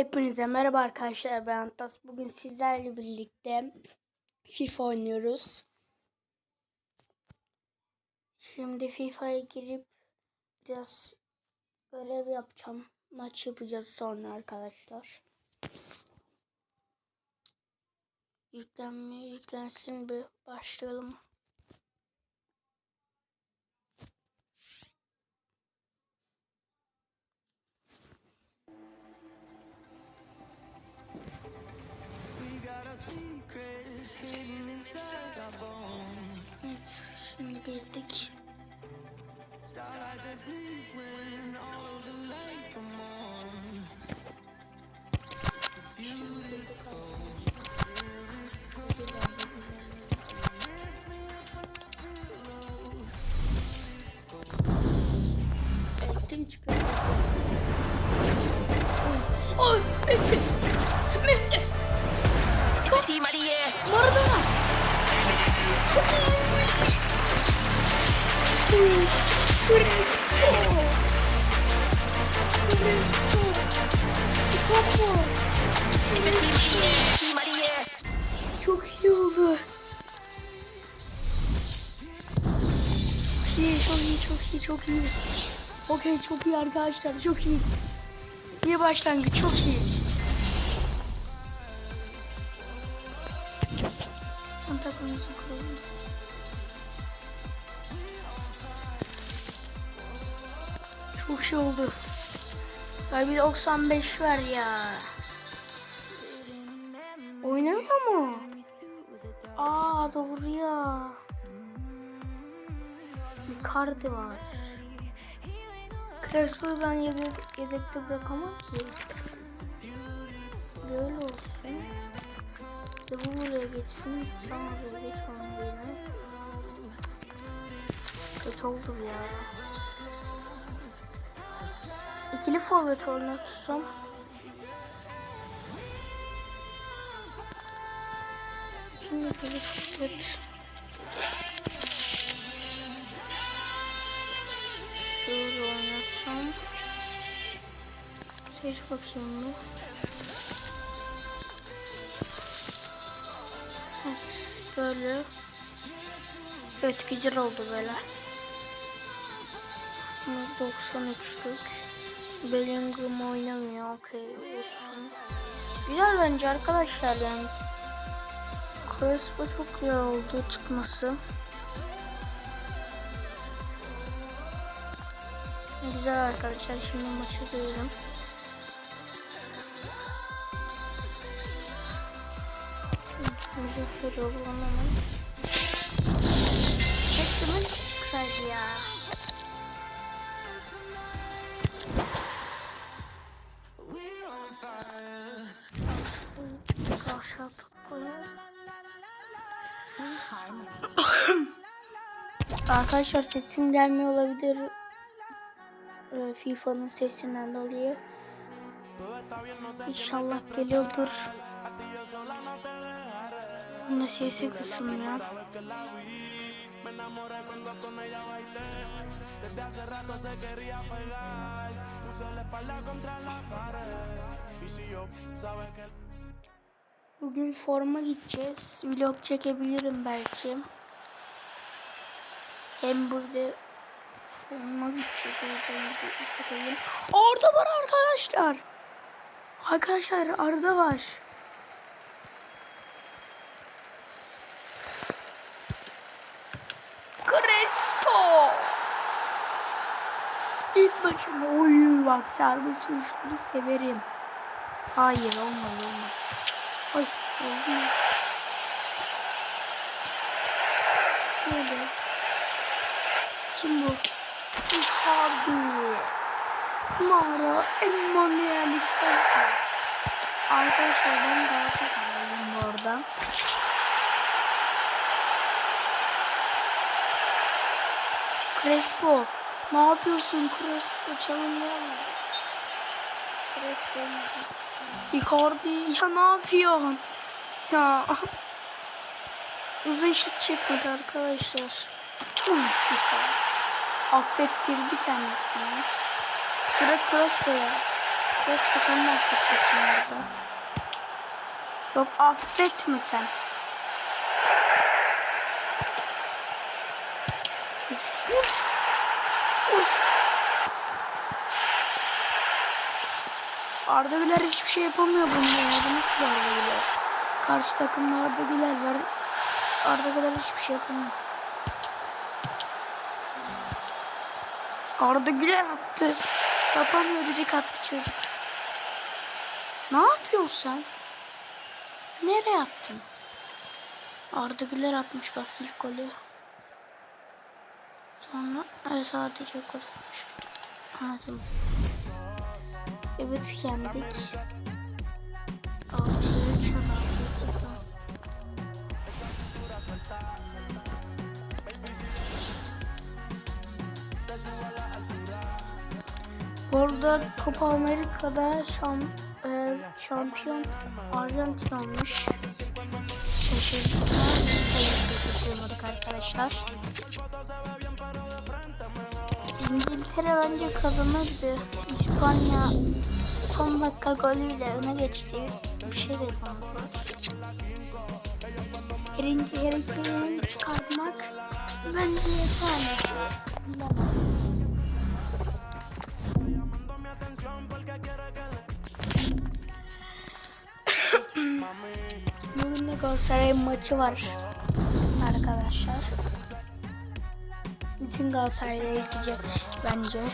Hepinize merhaba arkadaşlar ben Antas. Bugün sizlerle birlikte FIFA oynuyoruz. Şimdi FIFA'ya girip biraz görev yapacağım. Maç yapacağız sonra arkadaşlar. Yüklenme yüklensin bir başlayalım. Evet, şimdi girdik. Eltim çıkıyor. Oy, oy, Messi, Messi, year. Team of the year. Çok iyi oldu. İyi, çok iyi, çok iyi, çok iyi. Okey, çok iyi arkadaşlar, çok iyi. İyi başlangıç, çok iyi. Takımımızı kuralım. Çok şey oldu. Ya bir 95 ver ya. Oynamıyor mu? Aa doğru ya. Icardi var. Crespo'yu ben yedek, yedekte bırakamam ki. Böyle olsun. De bu buraya geçsin. Sen oraya geç onun yerine. Kötü oldu ya. İkili forvet oynatsam. Şimdi ikili forvet. Şöyle oynatsam. Seç bakayım bir. Böyle. Evet güzel oldu böyle. 93'lük. Bellingham oynamıyor. Okey. olsun. Güzel bence arkadaşlar yani. Crespo çok güzel oldu çıkması. Güzel arkadaşlar şimdi maçı duyuyorum. Bulamamam. Keşke müzik çıksaydı ya. Aşağı. Arkadaşlar sesim gelmiyor olabilir. Ee, FIFA'nın sesinden dolayı. İnşallah geliyordur. Bunun sesi kısılmıyor. Bugün forma gideceğiz. Vlog çekebilirim belki. Hem burada forma gidecek. Orada var arkadaşlar. Arkadaşlar Arda var. Crespo. İlk başında oy bak serbest vuruşları severim. Hayır olmadı olmadı. Ay oldu? Şöyle. Kim bu? Icardi. Mara Emanuel Icardi. Arkadaşlar ben Galatasaraylıyım bu arada. Crespo. Ne yapıyorsun Crespo? Çalınmayalım. Crespo. Icardi ya ne yapıyorsun? Ya. Uzun şut çekmedi arkadaşlar. Affettirdi kendisini. Şurada Crespo'ya. Crespo sen de affet bakayım orada. Yok affetme sen. Uf. Arda Güler hiçbir şey yapamıyor bunda ya. Bu nasıl Arda Güler? Karşı takımda Arda Güler var. Arda Güler hiçbir şey yapamıyor. Arda Güler attı. Yapamıyor direkt attı çocuk. Ne yapıyorsun sen? Nereye attın? Arda Güler atmış bak ilk golü. Sonra e, sadece atmış. Anladım. Evet yendik. Altı üç aldık. Bu arada Copa Amerika'da şam, e, şampiyon Arjantin olmuş. Tabii ki şaşırmadık arkadaşlar. İngiltere bence kazanırdı. İspanya son dakika golüyle öne geçti. Bir şey de yapamadılar. Birinci Harry çıkartmak bence yeterli. Bugün de Galatasaray'ın maçı var arkadaşlar. Bütün Galatasaray'ı izleyecek bence.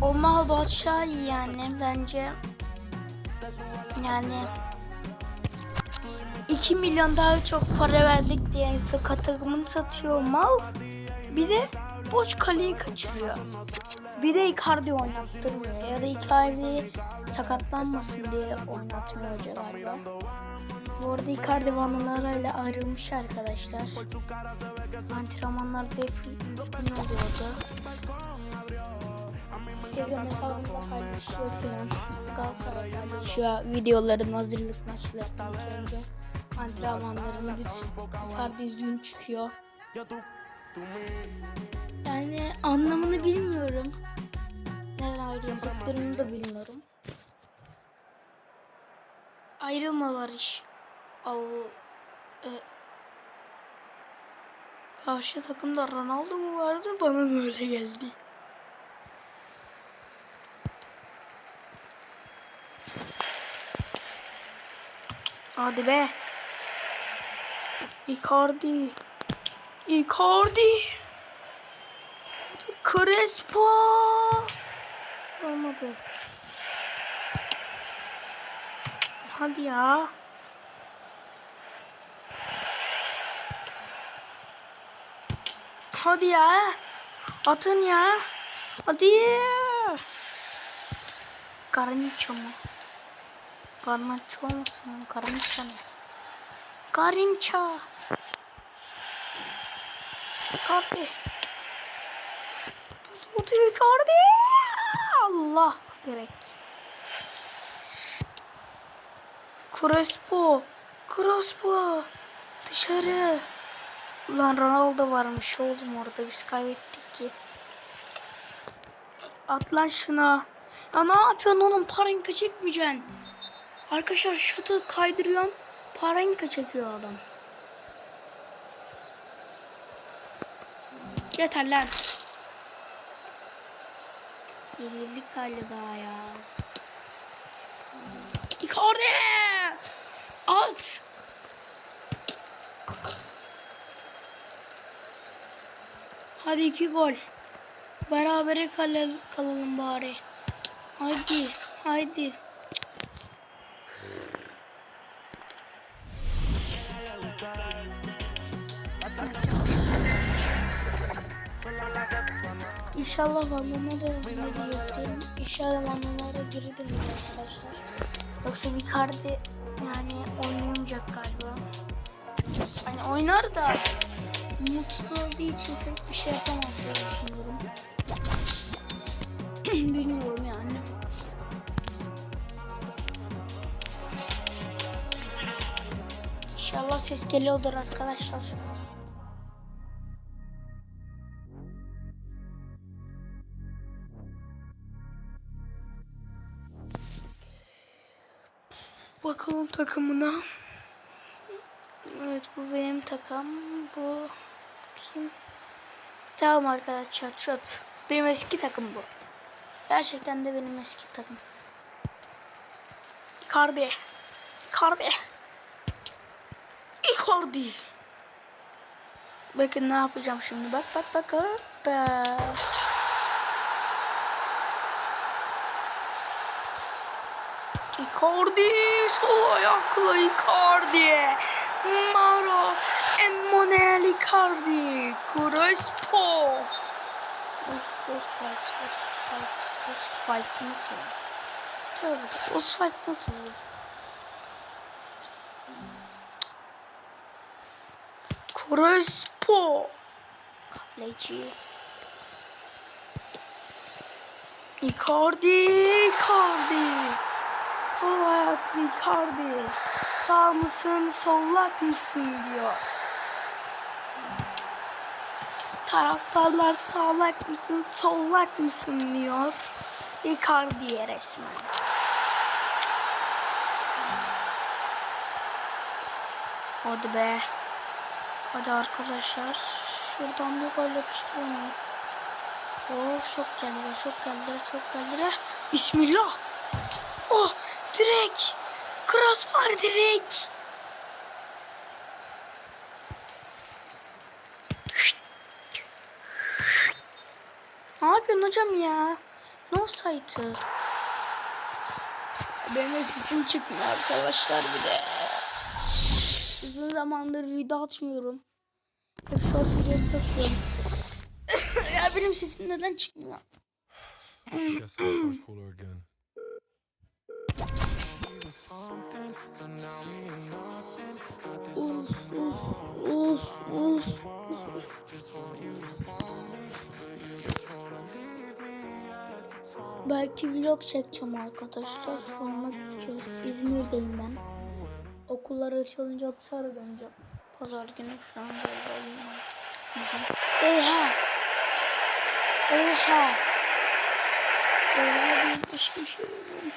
Omaha Batshuayi yani bence yani 2 milyon daha çok para verdik diye takımını satıyor mal. Bir de boş kaleyi kaçırıyor. Bir de Icardi oynattırmıyor ya da Icardi sakatlanmasın diye oynatmıyor galiba. Bu arada Icardi vanalarıyla ayrılmış arkadaşlar. Antrenmanlarda hep üzgün oluyordu. Instagram hesabında paylaşıyor filan. Galatasaray paylaşıyor videoların hazırlık maçlarından önce. Antrenmanlarını bütün Icardi yüzün çıkıyor. Yani anlamını bilmiyorum. Neden ayrıldıklarını da bilmiyorum. Ayrılmalar iş. Al, e, karşı takımda Ronaldo mu vardı bana mı öyle geldi? Hadi be. Icardi. Icardi. Crespo. Olmadı. Hadi ya. Hadi ya. Atın ya. Hadi. Garniço mu? Garnaço musun? Garniço mu? Garinça. Icardi. Tutuyor Icardi. Allah direkt. Crespo. Crespo. Dışarı. Ulan Ronaldo varmış oğlum orada biz kaybettik ki. At lan şuna. Ya ne yapıyorsun oğlum paranka çekmeyeceksin. Arkadaşlar şutu kaydırıyorum. Paranka çekiyor adam. Yeter lan. Yenildik galiba ya. Icardi! At! Hadi iki gol. Berabere kal- kalalım bari. Haydi, haydi. İnşallah Van'ına da girebilirim. İnşallah Van'lara girebilirim arkadaşlar. Yoksa Icardi yani oynayamayacak galiba. Hani oynar da mutsuz olduğu için pek bir şey yapamaz diye düşünüyorum. Bilmiyorum yani. İnşallah ses geliyordur arkadaşlar. Bakalım takımına. Evet bu benim takım. Bu kim? Tamam arkadaşlar çöp. Benim eski takım bu. Gerçekten de benim eski takım. Icardi. Icardi. Icardi. Bakın ne yapacağım şimdi. Bak bak bak. Hoppa. Icardi. Sol ayakla Icardi. Maro. Emmanuel Icardi. Crespo. Oswald nasıl? Tövbe. Oswald nasıl? Crespo. Kaleci. Icardi, Icardi. Sol ayaklı Icardi. Sağ mısın, sollak mısın diyor. Taraftarlar sağlak mısın, sollak mısın diyor. Icardi'ye resmen. Hadi be. Hadi arkadaşlar. Şuradan bir gol yapıştıralım. Oh çok geldiler, çok geldiler, çok geldiler. Bismillah. Oh direkt. Crossbar direkt. Ne yapıyorsun hocam ya? Ne olsaydı? Benim sesim çıkmıyor arkadaşlar bir de. Uzun zamandır video atmıyorum. Hep short videosu atıyorum. ya benim sesim neden çıkmıyor? Guess it's much cooler Belki vlog çekeceğim arkadaşlar. Sonra gideceğiz. İzmir'deyim ben. Okullar açılınca Aksaray'a döneceğim. Pazar günü falan. Mesela. Oha! Oha! Oha bir başka bir şey oldu.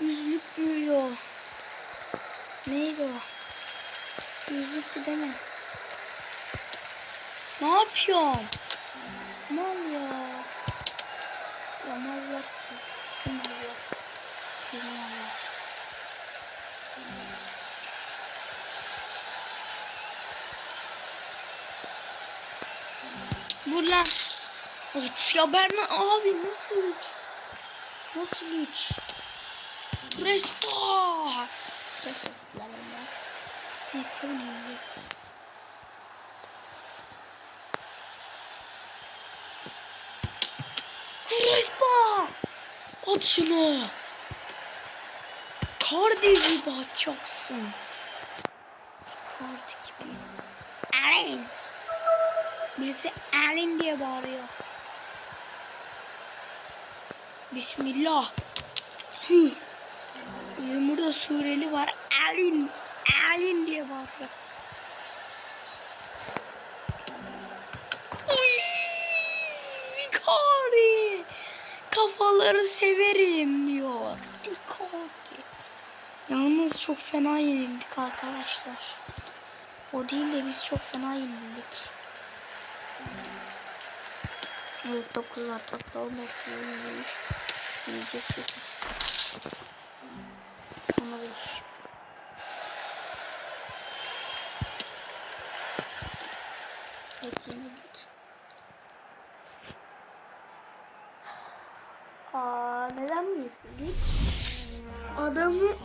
Yüzlük o? Neydi o? Yüzlüktü değil mi? Ne yapıyorsun? Mal ya. Ya mallar sizin mallar. Sizin mallar. Vur lan. Uç ya ben abi nasıl uç? Nasıl uç? Respo. Neyse önemli. Respo. At şunu. Kardi gibi atacaksın. Kardi gibi. Alin. Birisi Alin diye bağırıyor. Bismillah. Hı. Bizim burada sureli var. Alin. Alin diye bağırıyor. Uy, Icardi. Kafaları severim diyor. Icardi. Yalnız çok fena yenildik arkadaşlar. O değil de biz çok fena yenildik. Evet 9 var toplam 9 yenilmiş. Yiyeceğiz kesin.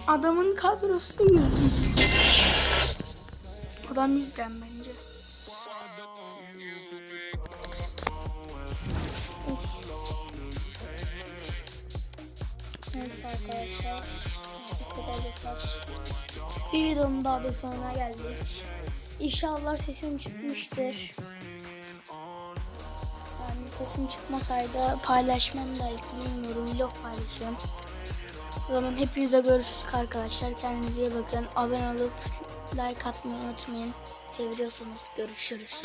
Adamın kadrosu yüzlük. Adam yüzden bence. Neyse arkadaşlar. Bir videonun daha da sonuna geldik. İnşallah sesim çıkmıştır. Yani sesim çıkmasaydı paylaşmam belki bilmiyorum. Vlog paylaşırım. O zaman hepinize görüşürüz arkadaşlar. Kendinize iyi bakın. Abone olup like atmayı unutmayın. Seviyorsanız görüşürüz.